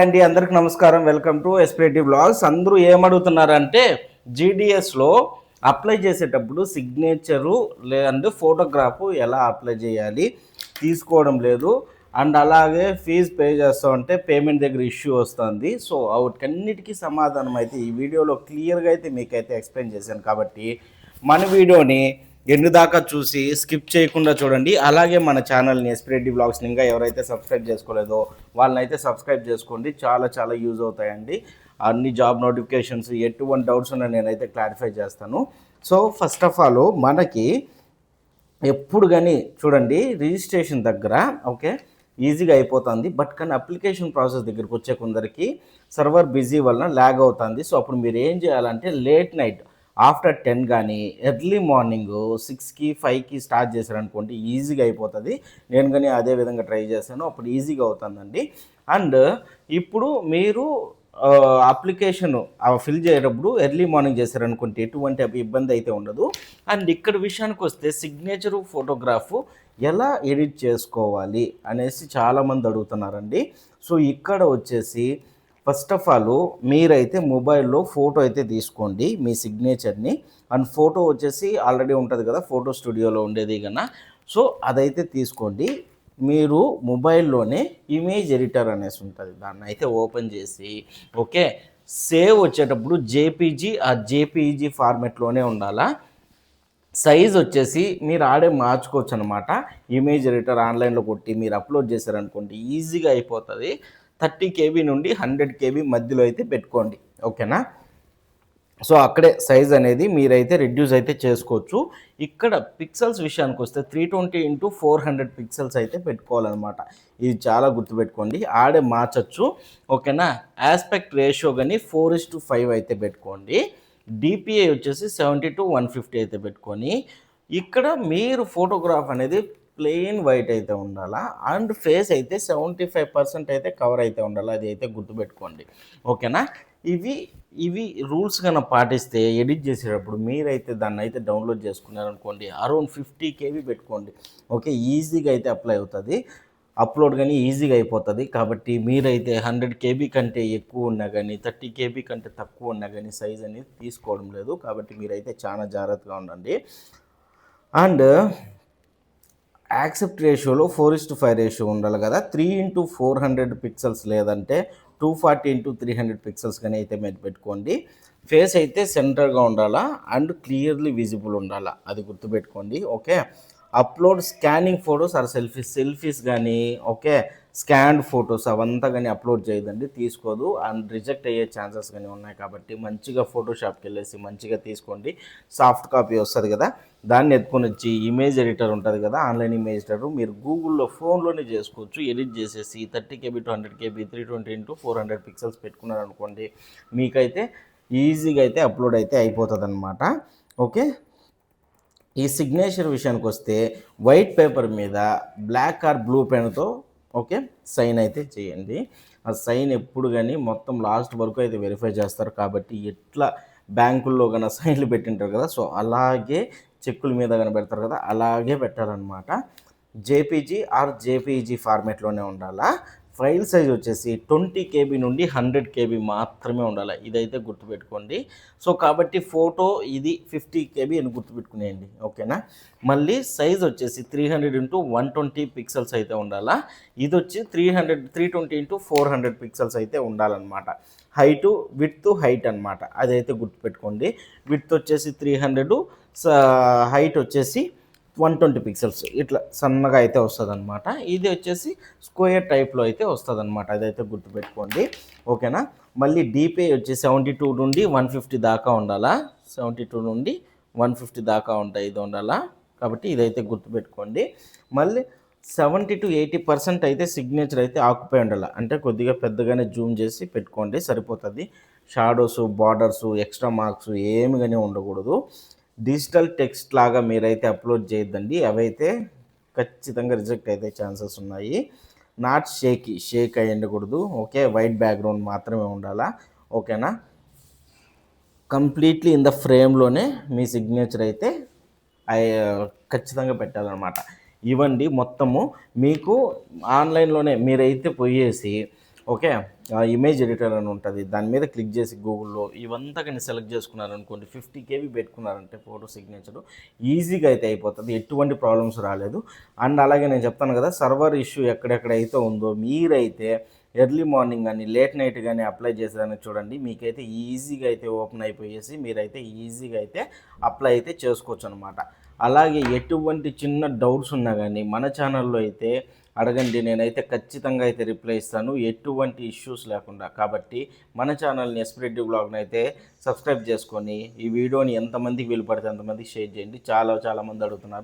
అండి అందరికి నమస్కారం. వెల్కమ్ టు ఎస్పీటీ బ్లాగ్స్ అందరూ ఏమడుగుతున్నారంటే జీడిఎస్లో అప్లై చేసేటప్పుడు సిగ్నేచరు లేదంటే ఫోటోగ్రాఫ్ ఎలా అప్లై చేయాలి తీసుకోవడం లేదు. అండ్ అలాగే ఫీజు పే చేస్తామంటే పేమెంట్ దగ్గర ఇష్యూ వస్తుంది. సో వాటికన్నిటికీ సమాధానం అయితే ఈ వీడియోలో క్లియర్గా అయితే మీకైతే ఎక్స్ప్లెయిన్ చేశాను. కాబట్టి మన వీడియోని ఎన్ని దాకా చూసి స్కిప్ చేయకుండా చూడండి. అలాగే మన ఛానల్ని ఎస్పిరెడ్డి బ్లాగ్స్ని ఇంకా ఎవరైతే సబ్స్క్రైబ్ చేసుకోలేదో వాళ్ళని అయితే సబ్స్క్రైబ్ చేసుకోండి. చాలా చాలా యూజ్ అవుతాయండి. అన్ని జాబ్ నోటిఫికేషన్స్ ఎటువంటి డౌట్స్ ఉన్నా నేనైతే క్లారిఫై చేస్తాను. సో ఫస్ట్ ఆఫ్ ఆల్ మనకి ఎప్పుడు కానీ చూడండి రిజిస్ట్రేషన్ దగ్గర ఓకే ఈజీగా అయిపోతుంది. బట్ కానీ అప్లికేషన్ ప్రాసెస్ దగ్గరికి వచ్చే కొందరికి సర్వర్ బిజీ వలన ల్యాగ్ అవుతుంది. సో అప్పుడు మీరు ఏం చేయాలంటే లేట్ నైట్ ఆఫ్టర్ టెన్ కానీ ఎర్లీ మార్నింగ్ సిక్స్కి ఫైవ్కి స్టార్ట్ చేశారనుకోండి ఈజీగా అయిపోతుంది. నేను కానీ అదే విధంగా ట్రై చేశాను అప్పుడు ఈజీగా అవుతుందండి. అండ్ ఇప్పుడు మీరు అప్లికేషన్ ఫిల్ చేసేటప్పుడు ఎర్లీ మార్నింగ్ చేశారనుకుంటే ఎటువంటి ఇబ్బంది అయితే ఉండదు. అండ్ ఇక్కడ విషయానికి వస్తే సిగ్నేచరు ఫోటోగ్రాఫ్ ఎలా ఎడిట్ చేసుకోవాలి అనేసి చాలామంది అడుగుతున్నారండి. సో ఇక్కడ వచ్చేసి ఫస్ట్ ఆఫ్ ఆల్ మీరైతే మొబైల్లో ఫోటో అయితే తీసుకోండి మీ సిగ్నేచర్ని. అండ్ ఫోటో వచ్చేసి ఆల్రెడీ ఉంటుంది కదా ఫోటో స్టూడియోలో ఉండేది కన్నా. సో అదైతే తీసుకోండి. మీరు మొబైల్లోనే ఇమేజ్ ఎడిటర్ అనేసి ఉంటుంది. దాన్ని అయితే ఓపెన్ చేసి ఓకే? సేవ్ వచ్చేటప్పుడు జేపీజీ ఆ జేపీజీ ఫార్మెట్లోనే ఉండాలా? సైజ్ వచ్చేసి మీరు ఆడే మార్చుకోవచ్చు అనమాట ఇమేజ్ ఎడిటర్ ఆన్లైన్లో కొట్టి మీరు అప్లోడ్ చేశారనుకోండి ఈజీగా అయిపోతుంది. థర్టీ కేబీ నుండి హండ్రెడ్ కేబీ మధ్యలో అయితే పెట్టుకోండి. ఓకేనా? సో అక్కడే సైజ్ అనేది మీరైతే రిడ్యూస్ అయితే చేసుకోవచ్చు. ఇక్కడ పిక్సెల్స్ విషయానికి వస్తే three twenty into four hundred pixels అయితే పెట్టుకోవాలన్నమాట. ఇది చాలా గుర్తుపెట్టుకోండి. ఆడే మార్చచ్చు. ఓకేనా? ఆస్పెక్ట్ రేషియో కానీ ఫోర్ ఇస్ టు ఫైవ్ అయితే పెట్టుకోండి. డిపిఐ వచ్చేసి సెవెంటీ టు వన్ ఫిఫ్టీ అయితే పెట్టుకొని ఇక్కడ మీరు ఫోటోగ్రాఫ్ అనేది ప్లెయిన్ వైట్ అయితే ఉండాలా? అండ్ ఫేస్ అయితే సెవెంటీ ఫైవ్ పర్సెంట్ అయితే కవర్ అయితే ఉండాలి? అది అయితే గుర్తుపెట్టుకోండి. ఓకేనా? ఇవి ఇవి రూల్స్ కన్నా పాటిస్తే ఎడిట్ చేసేటప్పుడు మీరైతే దాన్ని అయితే డౌన్లోడ్ చేసుకున్నారనుకోండి అరౌండ్ ఫిఫ్టీ కేవీ పెట్టుకోండి. ఓకే ఈజీగా అయితే అప్లై అవుతుంది. అప్లోడ్ కానీ ఈజీగా అయిపోతుంది. కాబట్టి మీరైతే హండ్రెడ్ కేబీ కంటే ఎక్కువ ఉన్నా కానీ థర్టీ కేబీ కంటే తక్కువ ఉన్నా కానీ సైజ్ అనేది తీసుకోవడం లేదు. కాబట్టి మీరైతే చాలా జాగ్రత్తగా ఉండండి. అండ్ యాక్సెప్ట్ రేషియోలో four is to five ratio ఉండాలి కదా. Three into four hundred pixels లేదంటే two forty into three hundred pixels కానీ అయితే మీరు పెట్టుకోండి. ఫేస్ అయితే సెంటర్గా ఉండాలా అండ్ క్లియర్లీ విజిబుల్ ఉండాలా అది గుర్తుపెట్టుకోండి. Okay? Upload scanning photos or selfies selfies కానీ ఓకే? స్కాన్డ్ ఫొటోస్ అవంతా కానీ అప్లోడ్ చేయదండి తీసుకోదు. అండ్ రిజెక్ట్ అయ్యే ఛాన్సెస్ కానీ ఉన్నాయి కాబట్టి మంచిగా ఫోటోషాప్కి వెళ్ళేసి మంచిగా తీసుకోండి. సాఫ్ట్ కాపీ వస్తుంది కదా దాన్ని ఎత్తుకొని వచ్చి ఇమేజ్ ఎడిటర్ ఉంటుంది కదా ఆన్లైన్ ఇమేజ్ ఎడిటర్. మీరు గూగుల్లో ఫోన్లోనే చేసుకోవచ్చు ఎడిట్ చేసేసి thirty KB to hundred KB three twenty into four hundred pixels పెట్టుకున్నారనుకోండి మీకైతే ఈజీగా అయితే అప్లోడ్ అయితే అయిపోతుంది అనమాట ఓకే? ఈ సిగ్నేచర్ విషయానికి వస్తే వైట్ పేపర్ మీద బ్లాక్ ఆర్ బ్లూ పెన్తో ఓకే సైన్ అయితే చేయండి. ఆ సైన్ ఎప్పుడు కానీ మొత్తం లాస్ట్ వరకు అయితే వెరిఫై చేస్తారు. కాబట్టి ఎట్లా బ్యాంకుల్లో కన్నా సైన్లు పెట్టింటారు కదా సో అలాగే చెక్కుల మీద కానీ పెడతారు కదా అలాగే పెట్టాలన్నమాట. జేపీజీ ఆర్ జేపీజీ ఫార్మేట్లోనే ఉండాలా? ఫైల్ సైజ్ వచ్చేసి ట్వంటీ కేబీ నుండి హండ్రెడ్ కేబీ మాత్రమే ఉండాలి. ఇదైతే గుర్తుపెట్టుకోండి. సో కాబట్టి ఫోటో ఇది ఫిఫ్టీ కేబీ అని గుర్తుపెట్టుకునేయండి. ఓకేనా? మళ్ళీ సైజ్ వచ్చేసి three hundred into one twenty pixels అయితే ఉండాలా? ఇది వచ్చి three hundred three twenty into four hundred pixels అయితే ఉండాలన్నమాట. హైటు విత్ హైట్ అనమాట అదైతే గుర్తుపెట్టుకోండి. విత్ వచ్చేసి త్రీ హండ్రెడ్ హైట్ వచ్చేసి వన్ ట్వంటీ పిక్సెల్స్ ఇట్లా సన్నగా అయితే వస్తుంది అనమాట ఇది వచ్చేసి స్క్వేర్ టైప్లో అయితే వస్తుంది అనమాట అదైతే గుర్తుపెట్టుకోండి. ఓకేనా? మళ్ళీ డీపే వచ్చి సెవెంటీ టూ నుండి వన్ ఫిఫ్టీ దాకా ఉండాలా? సెవెంటీ టూ నుండి వన్ ఫిఫ్టీ దాకా ఉంటాయి ఇది ఉండాలా? కాబట్టి ఇదైతే గుర్తుపెట్టుకోండి. మళ్ళీ సెవెంటీ టు ఎయిటీ పర్సెంట్ అయితే సిగ్నేచర్ అయితే ఆకుపోయి ఉండాలి? అంటే కొద్దిగా పెద్దగానే జూమ్ చేసి పెట్టుకోండి సరిపోతుంది. షాడోస్ బార్డర్స్ ఎక్స్ట్రా మార్క్స్ ఏమి కానీ ఉండకూడదు. డిజిటల్ టెక్స్ట్ లాగా మీరైతే అప్లోడ్ చేయొద్దండి. అవైతే ఖచ్చితంగా రిజెక్ట్ అయితే ఛాన్సెస్ ఉన్నాయి. నాట్ షేక్ షేక్ అయ్యి ఉండకూడదు ఓకే వైట్ బ్యాక్గ్రౌండ్ మాత్రమే ఉండాలా? ఓకేనా? కంప్లీట్లీ ఇన్ ద ఫ్రేమ్లోనే మీ సిగ్నేచర్ అయితే ఖచ్చితంగా పెట్టాలన్నమాట. ఇవ్వండి మొత్తము. మీకు ఆన్లైన్లోనే మీరైతే పోయేసి ఓకే ఇమేజ్ ఎడిటర్ అని ఉంటుంది. దాని మీద క్లిక్ చేసి గూగుల్లో ఇవంతా కానీ సెలెక్ట్ చేసుకున్నారనుకోండి ఫిఫ్టీ కేబీ పెట్టుకున్నారంటే ఫోటో సిగ్నేచర్ ఈజీగా అయితే అయిపోతుంది. ఎటువంటి ప్రాబ్లమ్స్ రాలేదు. అండ్ అలాగే నేను చెప్తాను కదా సర్వర్ ఇష్యూ ఎక్కడెక్కడైతే ఉందో మీరైతే ఎర్లీ మార్నింగ్ కానీ లేట్ నైట్ కానీ అప్లై చేసేదానికి చూడండి. మీకైతే ఈజీగా అయితే ఓపెన్ అయిపోయేసి మీరైతే ఈజీగా అయితే అప్లై అయితే చేసుకోవచ్చు అనమాట అలాగే ఎటువంటి చిన్న డౌట్స్ ఉన్నా కానీ మన ఛానల్లో అయితే అడగండి నేనైతే ఖచ్చితంగా అయితే రిప్లై ఇస్తాను. ఎటువంటి ఇష్యూస్ లేకుండా. కాబట్టి మన ఛానల్ని ఎస్పిరెడ్డి బ్లాగ్ని అయితే సబ్స్క్రైబ్ చేసుకొని ఈ వీడియోని ఎంతమందికి వీలు పడితే అంతమందికి షేర్ చేయండి. చాలా చాలా మంది అడుగుతున్నారు.